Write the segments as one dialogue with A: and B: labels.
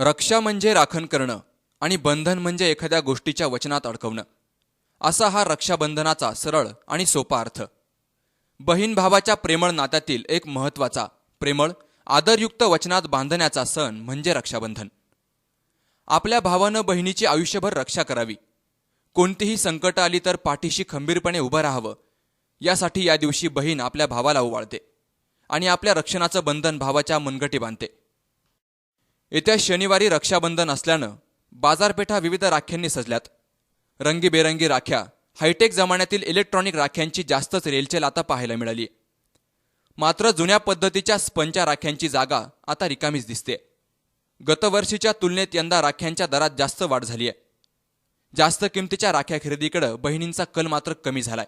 A: रक्षा म्हणजे राखण करणं आणि बंधन म्हणजे एखाद्या गोष्टीच्या वचनात अडकवणं. असा हा रक्षाबंधनाचा सरळ आणि सोपा अर्थ. बहीण भावाच्या प्रेमळ नात्यातील एक महत्त्वाचा प्रेमळ आदरयुक्त वचनात बांधण्याचा सण म्हणजे रक्षाबंधन. आपल्या भावानं बहिणीची आयुष्यभर रक्षा करावी. कोणतीही संकट आली तर पाठीशी खंबीरपणे उभं राहावं. यासाठी या दिवशी बहीण आपल्या भावाला ओवाळते आणि आपल्या रक्षणाचं बंधन भावाच्या मनगटी बांधते. येत्या शनिवारी रक्षाबंधन असल्यानं बाजारपेठा विविध राख्यांनी सजल्यात. रंगीबेरंगी राख्या हायटेक जमान्यातील इलेक्ट्रॉनिक राख्यांची जास्तच रेलचेल आता पाहायला मिळाली. मात्र जुन्या पद्धतीच्या स्पंच्या राख्यांची जागा आता रिकामीच दिसते. गतवर्षीच्या तुलनेत यंदा राख्यांच्या दरात जास्त वाढ झाली आहे. जास्त किमतीच्या राख्या खरेदीकडे बहिणींचा कल मात्र कमी झालाय.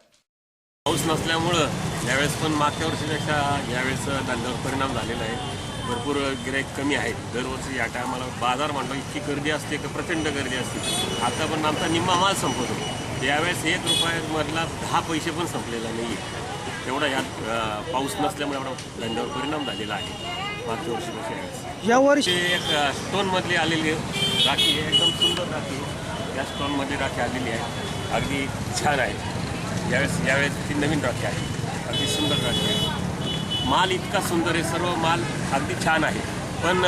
B: पाऊस नसल्यामुळं यावेळेस पण मागच्या वर्षीपेक्षा यावेळेस धंद्यावर परिणाम झालेला आहे. भरपूर गिराईक कमी आहेत दरवर्षी या टायमाला बाजार म्हणतो इतकी गर्दी असते की प्रचंड गर्दी असते. आता पण आमचा निम्मा माल संपतो. यावेळेस एक रुपयामधला दहा पैसे पण संपलेला नाही आहे एवढा यात अं, पाऊस नसल्यामुळे एवढा धंद्यावर परिणाम झालेला आहे. मागच्या वर्षीपेक्षा यावेळेस.
C: या वर्षी
B: एक स्टोनमधली आलेली राखी आहे. एकदम सुंदर राखी आहे. या स्टोनमध्ये राखी आलेली आहे. अगदी छान आहे. यावेळेस यावेळेस ती नवीन राखी आहे. अगदी सुंदर राखी आहे. माल इतका सुंदर आहे सर्व माल अगदी छान आहे. पण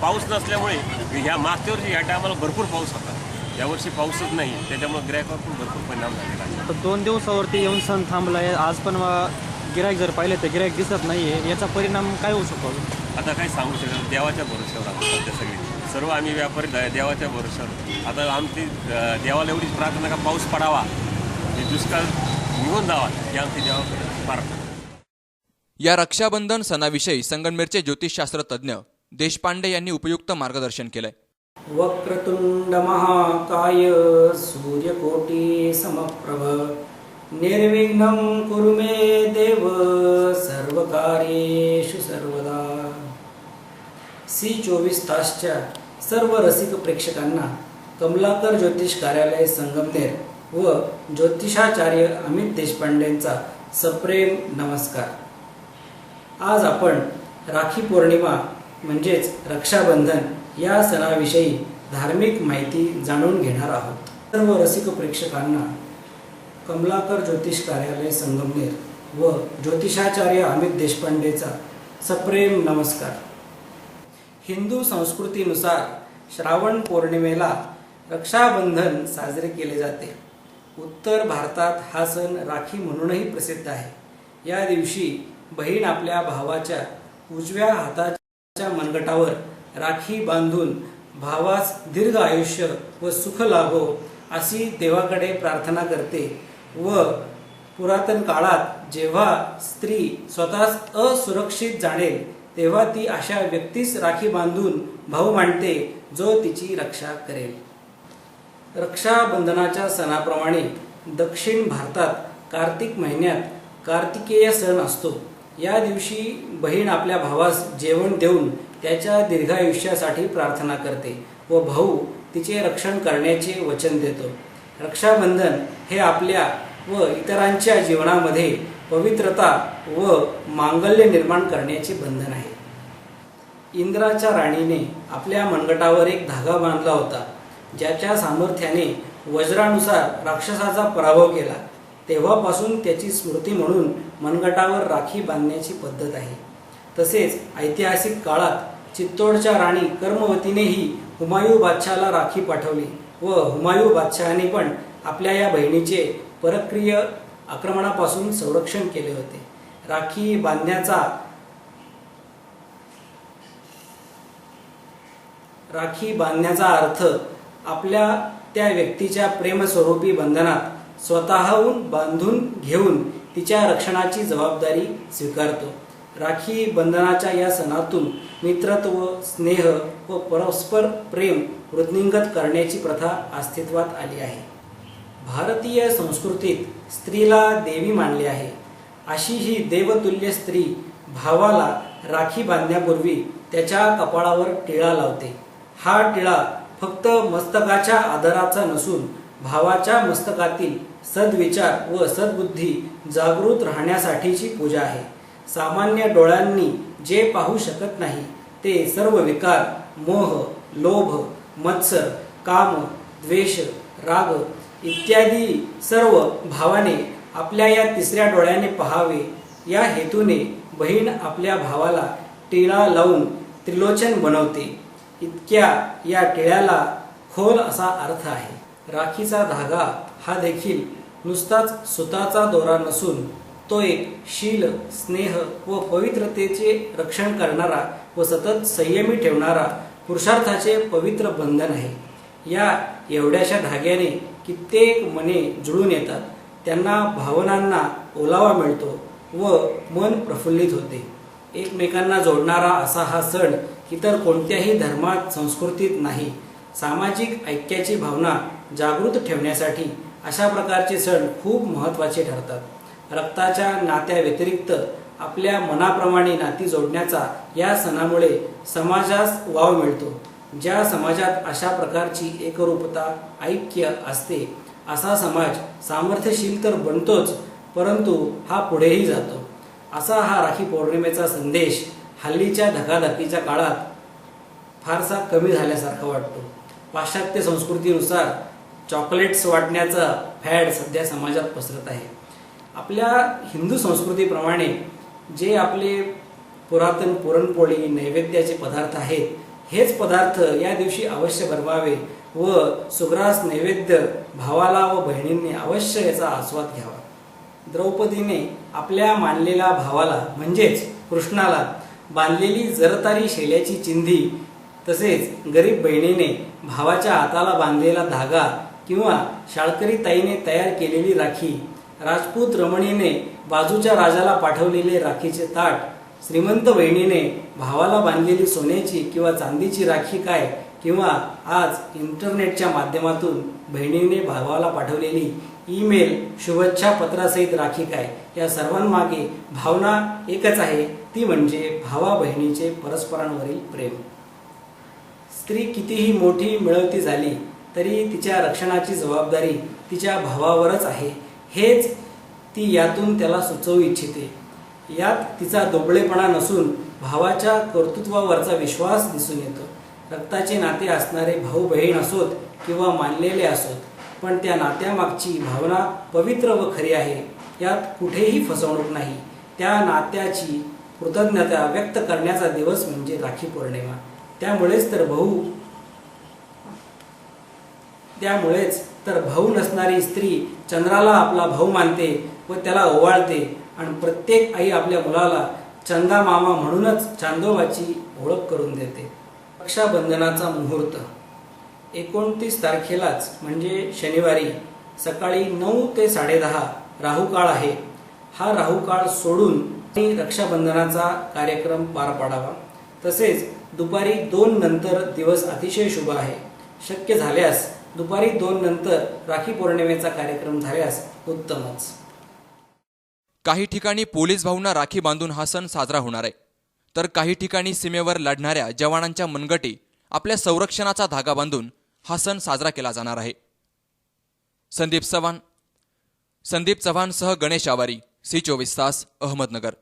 B: पाऊस नसल्यामुळे ह्या मागच्या वर्षी या टायमाला भरपूर पाऊस होता. यावर्षी पाऊसच नाही त्याच्यामुळे गिरायकावर पण भरपूर परिणाम झालेला आहे.
C: तर दोन दिवसावरती येऊन सण थांबला आहे आज पण गिराईक जर पाहिले तर गिराईक दिसत नाही आहे याचा परिणाम काय होऊ शकतो
B: आता काय सांगू शकत देवाच्या भरोश्यावर आता सध्या सगळी. सर्व आम्ही व्यापारी देवाच्या भरोश्यावर. आता आमची देवाला एवढीच प्रार्थना का पाऊस पडावा. हे दुष्काळ निघून जावा ही आमची देवाकडे प्रार्थना
A: या रक्षाबंधन सणाविषयी संगमनेरचे ज्योतिषशास्त्र तज्ज्ञ देशपांडे यांनी उपयुक्त मार्गदर्शन केलंय.
D: वक्रतुंड महाकाय सूर्यकोटी समप्रभ निर्विघ्नं कुरु मे देव सर्वकार्येषु सर्वदा. सी चोवीस तासच्या सर्व रसिक प्रेक्षकांना कमलाकर ज्योतिष कार्यालय संगमनेर व ज्योतिषाचार्य अमित देशपांडेंचा सप्रेम नमस्कार. आज आपण राखी पौर्णिमा म्हणजेच रक्षाबंधन या सणाविषयी धार्मिक माहिती जाणून घेणार आहोत. सर्व रसिक प्रेक्षकांना कमलाकर ज्योतिष कार्यालय संगमनेर व ज्योतिषाचार्य अमित देशपांडेचा सप्रेम नमस्कार. हिंदू संस्कृतीनुसार श्रावण पौर्णिमेला रक्षाबंधन साजरे केले जाते. उत्तर भारतात हा सण राखी म्हणूनही प्रसिद्ध आहे. या दिवशी बहीण आपल्या भावाच्या उजव्या हाताच्या मनगटावर राखी बांधून भावास दीर्घ आयुष्य व सुख लाभो अशी देवाकडे प्रार्थना करते व पुरातन काळात जेव्हा स्त्री स्वतःच असुरक्षित जाणेल तेव्हा ती अशा व्यक्तीस राखी बांधून भाऊ मांडते जो तिची रक्षा करेल. रक्षाबंधनाच्या सणाप्रमाणे दक्षिण भारतात कार्तिक महिन्यात कार्तिकेय सण असतो. या दिवशी बहीण आपल्या भावास जेवण देऊन त्याच्या दीर्घायुष्यासाठी प्रार्थना करते व भाऊ तिचे रक्षण करण्याचे वचन देतो. रक्षाबंधन हे आपल्या व इतरांच्या जीवनामध्ये पवित्रता व मांगल्य निर्माण करण्याचे बंधन आहे. इंद्राच्या राणीने आपल्या मनगटावर एक धागा बांधला होता. ज्याच्या सामर्थ्याने वज्रानुसार राक्षसाचा पराभव केला. तेव्हापासून त्याची स्मृती म्हणून मनगटावर राखी बांधण्याची पद्धत आहे. तसेच ऐतिहासिक काळात चित्तोडच्या राणी कर्मवतीनेही हुमायू बादशहाला राखी पाठवली व हुमायू बादशहाने पण आपल्या या बहिणीचे परक्रिय आक्रमणापासून संरक्षण केले होते. राखी बांधण्याचा राखी बांधण्याचा अर्थ आपल्या त्या व्यक्तीच्या प्रेमस्वरूपी बंधनात स्वतःहून बांधून घेऊन तिच्या रक्षणाची जबाबदारी स्वीकारतो. राखी बंधनाच्या या सणातून मित्रत्व स्नेह व परस्पर प्रेम वृद्धिंगत करण्याची प्रथा अस्तित्वात आली आहे. भारतीय संस्कृतीत स्त्रीला देवी मानले आहे. अशी ही देवतुल्य स्त्री भावाला राखी बांधण्यापूर्वी त्याच्या कपाळावर टिळा लावते. हा टिळा फक्त मस्तकाच्या आधाराचा नसून भावाच्या मस्तकातील सद्विचार व सद्बुद्धी जागृत राहण्यासाठीची पूजा आहे. सामान्य डोळ्यांनी जे पाहू शकत नाही ते सर्व विकार मोह लोभ मत्सर काम द्वेष राग इत्यादी सर्व भावाने आपल्या या तिसऱ्या डोळ्याने पहावे. या हेतूने बहीण आपल्या भावाला टिळा लावून त्रिलोचन बनवते. इतक्या या टिळ्याला खोल असा अर्थ आहे. राखीचा धागा हा देखील नुसताच सुताचा दोरा नसून तो एक शील स्नेह व पवित्रतेचे रक्षण करणारा व सतत संयमी ठेवणारा पुरुषार्थाचे पवित्र बंधन आहे. या एवढ्याशा धाग्याने कित्येक मने जुळून येतात. त्यांना भावनांना ओलावा मिळतो व मन प्रफुल्लित होते. एकमेकांना जोडणारा असा हा सण इतर कोणत्याही धर्मात संस्कृतीत नाही. सामाजिक ऐक्याची भावना जागृत ठेवण्यासाठी अशा प्रकारचे सण खूप महत्त्वाचे ठरतात. रक्ताच्या नात्या व्यतिरिक्त आपल्या मनाप्रमाणे नाती जोडण्याचा या सणामुळे समाजास वाव मिळतो. ज्या समाजात अशा प्रकारची एकरूपता ऐक्य असते असा समाज सामर्थ्यशील तर बनतोच परंतु हा पुढेही जातो. असा हा राखी पौर्णिमेचा संदेश हल्लीच्या धकाधकीच्या काळात फारसा कमी झाल्यासारखा वाटतो. पाश्चात्य संस्कृतीनुसार चॉकलेट्स वाटण्याचा फॅड सध्या समाजात पसरत आहे. आपल्या हिंदू संस्कृतीप्रमाणे जे आपले पुरातन पुरणपोळी नैवेद्याचे पदार्थ आहेत हेच पदार्थ या दिवशी अवश्य बनवावे व सुग्रास नैवेद्य भावाला व बहिणींनी अवश्य याचा आस्वाद घ्यावा. द्रौपदीने आपल्या मानलेल्या भावाला म्हणजेच कृष्णाला बांधलेली जरतारी शेल्याची चिंधी तसेच गरीब बहिणीने भावाच्या हाताला बांधलेला धागा किंवा शाळकरी ताईने तयार केलेली राखी राजपूत रमणीने बाजूच्या राजाला पाठवलेले राखीचे ताट श्रीमंत बहिणीने भावाला बांधलेली सोन्याची किंवा चांदीची राखी काय किंवा आज इंटरनेटच्या माध्यमातून बहिणीने भावाला पाठवलेली ईमेल शुभेच्छा पत्रासहित राखी काय या सर्वांमागे भावना एकच आहे ती म्हणजे भावा बहिणीचे परस्परांवरील प्रेम. स्त्री कितीही मोठी मिळवती झाली तरी तिच्या रक्षणाची जबाबदारी तिच्या भावावरच आहे. हेच ती यातून त्याला सुचवू इच्छिते. यात तिचा दोबळेपणा नसून भावाच्या कर्तृत्वावरचा विश्वास दिसून येतो. रक्ताचे नाते असणारे भाऊ बहीण असोत किंवा मानलेले असोत पण त्या नात्यामागची भावना पवित्र व खरी आहे. यात कुठेही फसवणूक नाही. त्या नात्याची कृतज्ञता व्यक्त करण्याचा दिवस म्हणजे राखी पौर्णिमा. त्यामुळेच तर भाऊ त्यामुळेच तर भाऊ नसणारी स्त्री चंद्राला आपला भाऊ मानते व त्याला ओवाळते. आणि प्रत्येक आई आपल्या मुलाला चंदा मामा म्हणूनच चांदोबाची ओळख करून देते. रक्षाबंधनाचा मुहूर्त. एकोणतीस तारखेलाच म्हणजे शनिवारी सकाळी नऊ ते साडेदहा राहुकाळ आहे. हा राहुकाळ सोडून रक्षाबंधनाचा कार्यक्रम पार पाडावा. तसेच दुपारी दोन नंतर दिवस अतिशय शुभ आहे. शक्य झाल्यास दुपारी दोन नंतर राखी पौर्णिमेचा कार्यक्रम झाल्यास उत्तमच.
A: काही ठिकाणी पोलीस भाऊंना राखी बांधून हा सण साजरा होणार आहे. तर काही ठिकाणी सीमेवर लढणाऱ्या जवानांच्या मनगटी आपल्या संरक्षणाचा धागा बांधून हा सण साजरा केला जाणार आहे. संदीप चव्हाण संदीप चव्हाणसह गणेश आवारी सी चोवीस तास अहमदनगर.